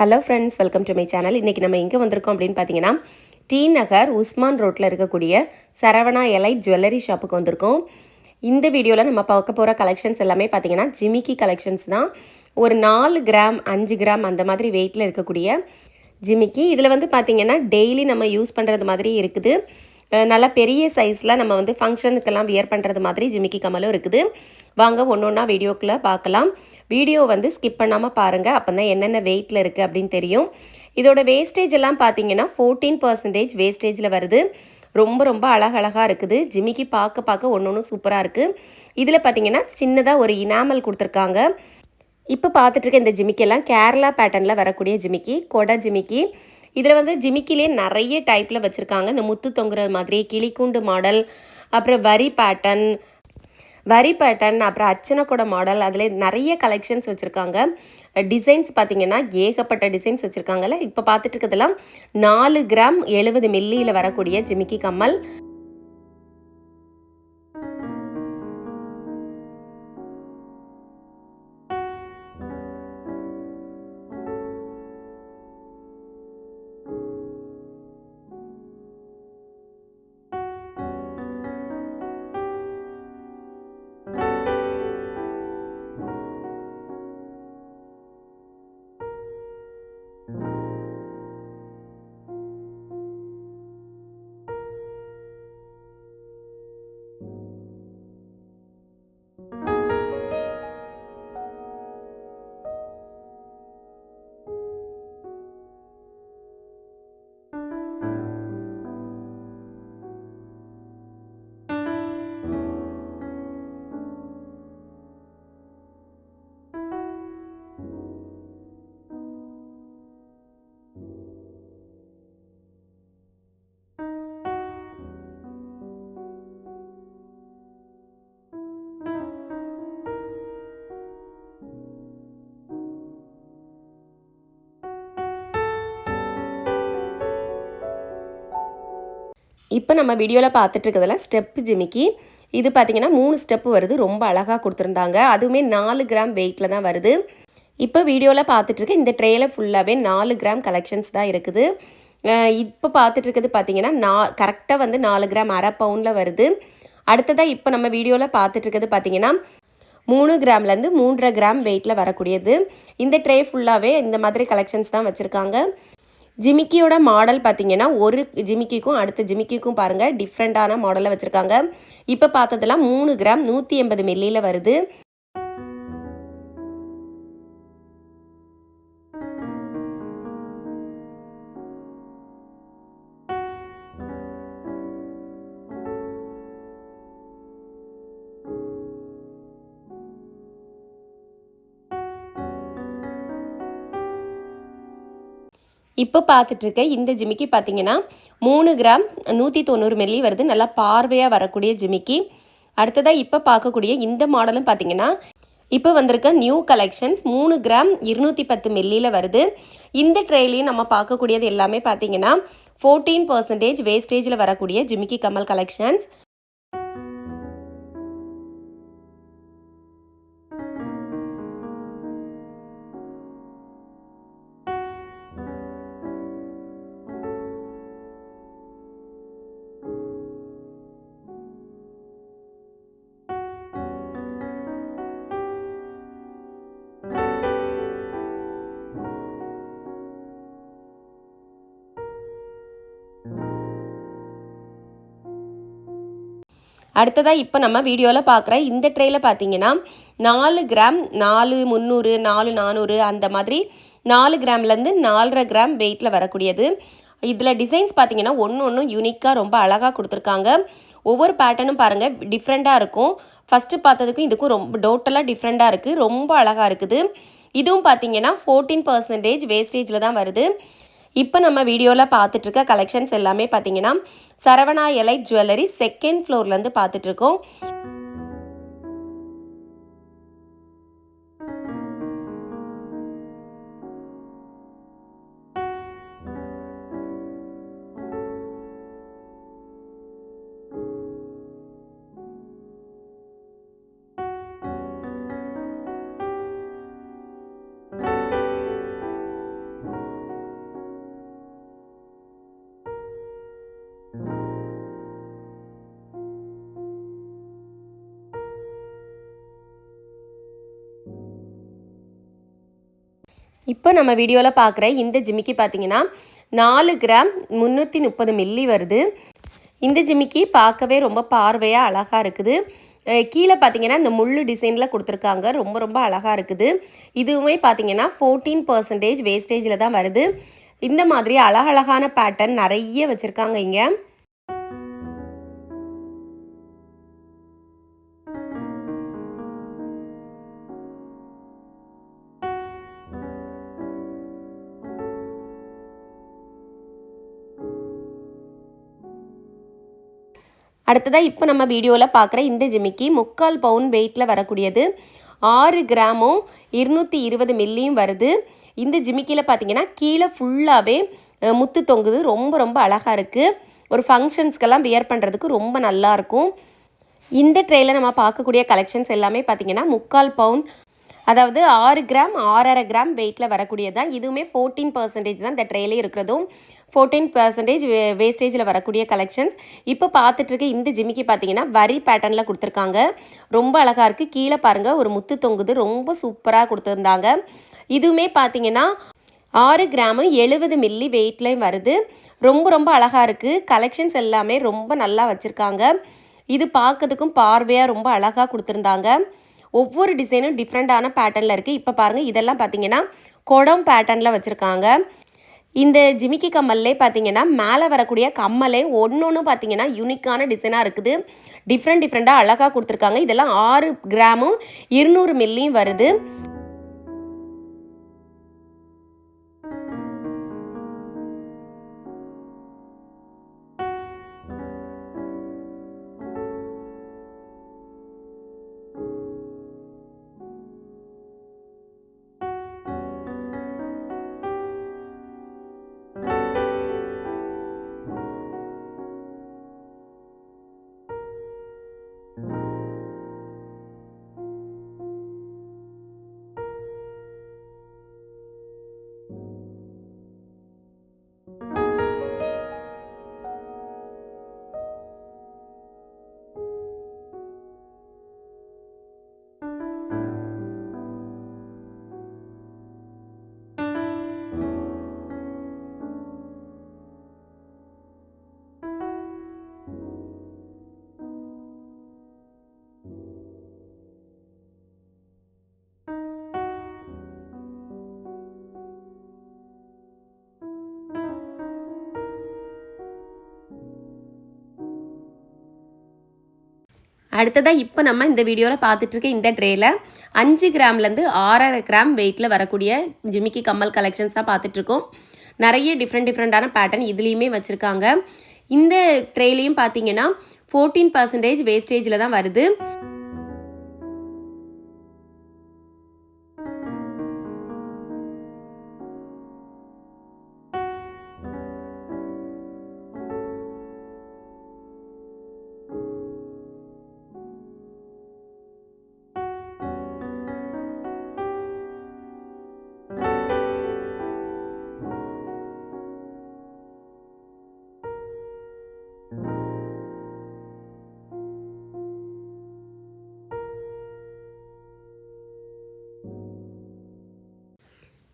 Hello friends welcome to my channel இன்றைக்கி நம்ம எங்கே வந்திருக்கோம் அப்படின்னு பார்த்தீங்கன்னா டி நகர் உஸ்மான் ரோட்டில் இருக்கக்கூடிய சரவணா எலைட் ஜுவல்லரி ஷாப்புக்கு வந்திருக்கோம். இந்த வீடியோவில் நம்ம பார்க்க போகிற கலெக்ஷன்ஸ் எல்லாமே பார்த்தீங்கன்னா ஜிமிக்கி கலெக்ஷன்ஸ் தான். ஒரு நாலு கிராம் அஞ்சு கிராம் அந்த மாதிரி வெயிட்டில் இருக்கக்கூடிய ஜிமிக்கி. இதில் வந்து பார்த்தீங்கன்னா டெய்லி நம்ம யூஸ் பண்ணுறது மாதிரி இருக்குது. நல்லா பெரிய சைஸில் நம்ம வந்து ஃபங்க்ஷனுக்கெல்லாம் வியர் பண்ணுறது மாதிரி ஜிமிக்கி கமலும் இருக்குது. வாங்க ஒன்று ஒன்றா வீடியோக்குள்ளே பார்க்கலாம். வீடியோ வந்து ஸ்கிப் பண்ணாமல் பாருங்கள் அப்போ தான் என்னென்ன வெயிட்டில் இருக்குது அப்படின்னு தெரியும். இதோட வேஸ்டேஜ் எல்லாம் பார்த்தீங்கன்னா ஃபோர்டீன் பர்சன்டேஜ் வேஸ்டேஜில் வருது. ரொம்ப ரொம்ப அழகழகாக இருக்குது. ஜிமிக்கி பார்க்க பார்க்க ஒன்று ஒன்று சூப்பராக இருக்குது இதில் பார்த்தீங்கன்னா சின்னதாக ஒரு இனாமல் கொடுத்துருக்காங்க. இப்போ பார்த்துட்ருக்க இந்த ஜிமிக்கெல்லாம் கேரளா பேட்டர்னில் வரக்கூடிய ஜிமிக்கி கொடை ஜிமிக்கி. இதில் வந்து ஜிமிக்கிலே நிறைய டைப்பில் வச்சுருக்காங்க. இந்த முத்து தொங்குற மாதிரி கிளிக்கூண்டு மாடல் அப்புறம் வரி பேட்டர்ன் வரி பேட்டர்ன் அப்புறம் அர்ச்சனை கூட மாடல் அதில் நிறைய கலெக்ஷன்ஸ் வச்சுருக்காங்க. டிசைன்ஸ் பார்த்தீங்கன்னா ஏகப்பட்ட டிசைன்ஸ் வச்சுருக்காங்கல்ல. இப்போ பார்த்துட்டு இருக்கிறதெல்லாம் நாலு கிராம் எழுபது மில்லியில் வரக்கூடிய ஜிமிக்கி கம்மல். இப்போ நம்ம வீடியோவில் பார்த்துட்டு இருக்கிறதெல்லாம் ஸ்டெப்பு ஜிமிக்கி. இது பார்த்தீங்கன்னா மூணு ஸ்டெப்பு வருது. ரொம்ப அழகாக கொடுத்துருந்தாங்க. அதுவுமே நாலு கிராம் வெயிட்டில் தான் வருது. இப்போ வீடியோவில் பார்த்துட்ருக்க இந்த ட்ரேயில் ஃபுல்லாகவே நாலு கிராம் கலெக்ஷன்ஸ் தான் இருக்குது. இப்போ பார்த்துட்டு பார்த்திங்கன்னா நா கரெக்டாக வந்து நாலு கிராம் அரை பவுனில் வருது. அடுத்ததாக இப்போ நம்ம வீடியோவில் பார்த்துட்டு பார்த்திங்கன்னா மூணு கிராம்லேருந்து மூன்றரை கிராம் வெயிட்டில் வரக்கூடியது. இந்த ட்ரே ஃபுல்லாகவே இந்த மாதிரி கலெக்ஷன்ஸ் தான் வச்சுருக்காங்க. ஜிமிக்கியோட மாடல் பார்த்தீங்கன்னா ஒரு ஜிமிக்கிக்கும் அடுத்த ஜிமிக்கிக்கும் பாருங்கள் டிஃப்ரெண்ட்டான மாடலில் வச்சுருக்காங்க. இப்போ பார்த்ததெல்லாம் மூணு கிராம் நூற்றி எண்பது மில்லியில் வருது. இப்போ பார்த்துட்ருக்க இந்த ஜிமிக்கி பார்த்தீங்கன்னா மூணு கிராம் நூற்றி தொண்ணூறு மில்லி வருது. நல்லா பார்வையாக வரக்கூடிய ஜிமிக்கி. அடுத்ததாக இப்போ பார்க்கக்கூடிய இந்த மாடலும் பார்த்தீங்கன்னா இப்போ வந்திருக்க நியூ கலெக்ஷன்ஸ் மூணு கிராம் இருநூற்றி பத்து மில்லியில் வருது. இந்த ட்ரெயிலையும் நம்ம பார்க்கக்கூடியது எல்லாமே பார்த்தீங்கன்னா ஃபோர்டீன் பர்சன்டேஜ் வேஸ்டேஜில் வரக்கூடிய ஜிமிக்கி கமல் கலெக்ஷன்ஸ் அடுத்ததாக இப்போ நம்ம வீடியோவில் பார்க்குற இந்த ட்ரேயில் பார்த்தீங்கன்னா நாலு கிராம் நாலு முந்நூறு நாலு நானூறு அந்த மாதிரி நாலு கிராம்லேருந்து நாலரை கிராம் வெயிட்டில் வரக்கூடியது. இதில் டிசைன்ஸ் பார்த்தீங்கன்னா ஒன்று ஒன்றும் யூனிக்காக ரொம்ப அழகாக கொடுத்துருக்காங்க. ஒவ்வொரு பேட்டர்னும் பாருங்கள் டிஃப்ரெண்ட்டாக இருக்கும். ஃபஸ்ட்டு பார்த்ததுக்கும் இதுக்கும் ரொம்ப டோட்டலாக டிஃப்ரெண்ட்டாக இருக்குது ரொம்ப அழகாக இருக்குது. இதுவும் பார்த்தீங்கன்னா ஃபோர்டீன் பர்சன்டேஜ் வேஸ்டேஜில் தான் வருது. இப்போ நம்ம வீடியோவில் பார்த்துட்ருக்க கலெக்ஷன்ஸ் எல்லாமே பார்த்தீங்கன்னா சரவணா எலைட் ஜுவல்லரி செகண்ட் ஃப்ளோர்லேருந்து பார்த்துட்ருக்கோம் இப்போ நம்ம வீடியோவில் பார்க்குற இந்த ஜிமிக்கி பார்த்தீங்கன்னா நாலு கிராம் முந்நூற்றி முப்பது மில்லி வருது. இந்த ஜிமிக்கி பார்க்கவே ரொம்ப பார்வையாக அழகாக இருக்குது. கீழே பார்த்தீங்கன்னா இந்த முள்ளு டிசைனில் கொடுத்துருக்காங்க. ரொம்ப ரொம்ப அழகாக இருக்குது. இதுவுமே பார்த்தீங்கன்னா ஃபோர்டீன் பர்சன்டேஜ் வேஸ்டேஜில் தான் வருது. இந்த மாதிரி அழகழகான பேட்டர்ன் நிறைய வச்சுருக்காங்க இங்கே. அடுத்ததாக இப்போ நம்ம வீடியோவில் பார்க்குற இந்த ஜிமிக்கி முக்கால் பவுன் வெயிட்டில் வரக்கூடியது ஆறு கிராமும் இருநூற்றி இருபது மில்லியும் வருது. இந்த ஜிமிக்கியில் பார்த்தீங்கன்னா கீழே ஃபுல்லாகவே முத்து தொங்குது. ரொம்ப ரொம்ப அழகாக இருக்குது ஒரு ஃபங்க்ஷன்ஸ்க்கெல்லாம் வியர் பண்ணுறதுக்கு ரொம்ப நல்லாயிருக்கும் இந்த ட்ரேயில் நம்ம பார்க்கக்கூடிய கலெக்ஷன்ஸ் எல்லாமே பார்த்தீங்கன்னா முக்கால் பவுன் அதாவது ஆறு கிராம் ஆறரை கிராம் வெயிட்டில் வரக்கூடியது தான் இதுவுமே ஃபோர்டீன் பர்சன்டேஜ் தான் இந்த ட்ரேலே இருக்கிறதும். ஃபோர்டீன் பர்சன்டேஜ் வேஸ்டேஜில் வரக்கூடிய கலெக்ஷன்ஸ் இப்போ பார்த்துட்ருக்க இந்த ஜிமிக்கு பார்த்தீங்கன்னா வரி பேட்டர்னில் கொடுத்துருக்காங்க. ரொம்ப அழகாக இருக்குது கீழே பாருங்கள் ஒரு முத்து தொங்குது. ரொம்ப சூப்பராக கொடுத்துருந்தாங்க. இதுவுமே பார்த்தீங்கன்னா ஆறு கிராமு எழுபது மில்லி வெயிட்லேயும் வருது. ரொம்ப ரொம்ப அழகாக இருக்குது கலெக்ஷன்ஸ் எல்லாமே ரொம்ப நல்லா வச்சுருக்காங்க. இது பார்க்கறதுக்கும் பார்வையாக ரொம்ப அழகாக கொடுத்துருந்தாங்க. ஒவ்வொரு டிசைனும் டிஃப்ரெண்ட்டான பேட்டர்னில் இருக்குது இப்போ பாருங்கள் இதெல்லாம் பார்த்தீங்கன்னா குடம் பேட்டர்னில் வச்சுருக்காங்க. இந்த ஜிமிக்கி கம்மல்லே பார்த்தீங்கன்னா மேலே வரக்கூடிய கம்மலே ஒன்று ஒன்று பார்த்தீங்கன்னா யூனிக்கான டிசைனாக இருக்குது. டிஃப்ரெண்ட் டிஃப்ரெண்ட்டாக அழகாக கொடுத்துருக்காங்க. இதெல்லாம் ஆறு கிராமும் இருநூறு மில்லியும் வருது. அடுத்ததாக இப்போ நம்ம இந்த வீடியோவில் பார்த்துட்ருக்க இந்த ட்ரேயில் அஞ்சு கிராம்லேருந்து ஆறரை கிராம் வெயிட்டில் வரக்கூடிய ஜிமிக்கி கம்மல் கலெக்ஷன்ஸாக பார்த்துட்ருக்கோம் நிறைய டிஃப்ரெண்ட் டிஃப்ரெண்ட்டான பேட்டர்ன் இதுலேயுமே வச்சுருக்காங்க. இந்த ட்ரேலையும் பார்த்தீங்கன்னா ஃபோர்டீன் பர்சன்டேஜ் வேஸ்டேஜில் தான் வருது.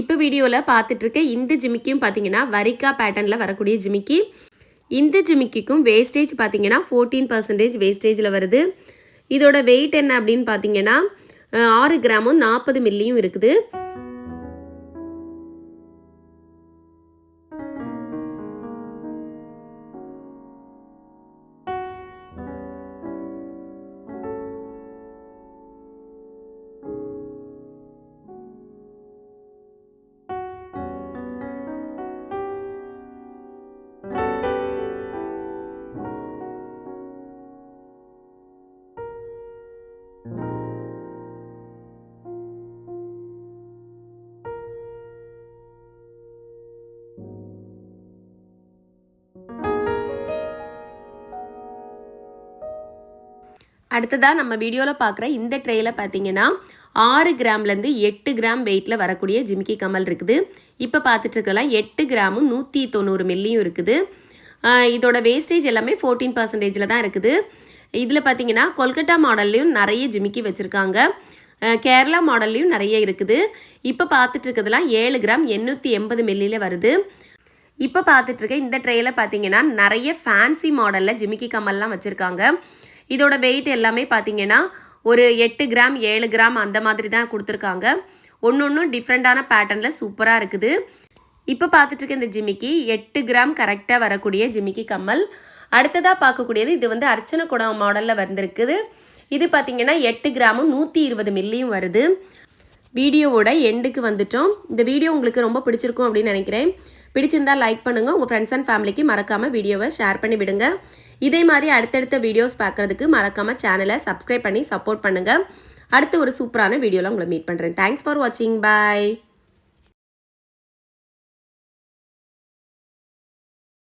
இப்போ வீடியோவில் பார்த்துட்ருக்க இந்த ஜிமிக்கியும் பார்த்தீங்கன்னா வரிக்கா பேட்டர்னில் வரக்கூடிய ஜிமிக்கி. இந்த ஜிமிக்கிக்கும் வேஸ்டேஜ் பார்த்தீங்கன்னா ஃபோர்டீன் பர்சன்டேஜ் வேஸ்டேஜில் வருது. இதோட வெயிட் என்ன அப்படின்னு பார்த்தீங்கன்னா ஆறு கிராமும் நாற்பது மில்லியும் இருக்குது. அடுத்ததாக நம்ம வீடியோவில் பார்க்குற இந்த ட்ரேயில் பார்த்தீங்கன்னா ஆறு கிராம்லேருந்து எட்டு கிராம் வெயிட்டில் வரக்கூடிய ஜிமிக்கி கமல் இருக்குது. இப்போ பார்த்துட்ருக்கலாம் எட்டு கிராமும் நூற்றி தொண்ணூறு மில்லியும் இருக்குது. இதோட வேஸ்டேஜ் எல்லாமே ஃபோர்டீன் பர்சன்டேஜில் தான் இருக்குது. இதில் பார்த்தீங்கன்னா கொல்கட்டா மாடல்லையும் நிறைய ஜிமிக்கி வச்சுருக்காங்க. கேரளா மாடல்லையும் நிறைய இருக்குது. இப்போ பார்த்துட்டு இருக்கிறதுலாம் ஏழு கிராம் எண்ணூற்றி எண்பது மில்லியில் வருது. இப்போ பார்த்துட்ருக்க இந்த ட்ரேயில் பார்த்தீங்கன்னா நிறைய ஃபேன்சி மாடலில் ஜிமிக்கி கமல்லாம் வச்சுருக்காங்க. இதோட வெயிட் எல்லாமே பார்த்தீங்கன்னா ஒரு எட்டு கிராம் ஏழு கிராம் அந்த மாதிரி தான் கொடுத்துருக்காங்க. ஒன்று ஒன்றும் டிஃப்ரெண்ட்டான பேட்டர்னில் சூப்பராக இருக்குது. இப்போ பார்த்துட்டு இருக்க இந்த ஜிமிக்கி எட்டு கிராம் கரெக்டாக வரக்கூடிய ஜிமிக்கி கம்மல். அடுத்ததாக பார்க்கக்கூடியது இது வந்து அர்ச்சனை குடம் மாடலில் வந்திருக்குது. இது பார்த்தீங்கன்னா எட்டு கிராமும் நூற்றி இருபது மில்லியும் வருது. வீடியோவோட எண்டுக்கு வந்துட்டோம். இந்த வீடியோ உங்களுக்கு ரொம்ப பிடிச்சிருக்கும் அப்படின்னு நினைக்கிறேன். பிடிச்சிருந்தால் லைக் பண்ணுங்கள் உங்கள் ஃப்ரெண்ட்ஸ் அண்ட் ஃபேமிலிக்கு மறக்காமல் வீடியோவை ஷேர் பண்ணி விடுங்க. இதே மாதிரி அடுத்தடுத்த வீடியோஸ் பார்க்குறதுக்கு மறக்காமல் சேனலை சப்ஸ்கிரைப் பண்ணி சப்போர்ட் பண்ணுங்கள் அடுத்து ஒரு சூப்பரான வீடியோவில் உங்களை மீட் பண்ணுறேன் தேங்க்ஸ் ஃபார் வாட்சிங் பாய்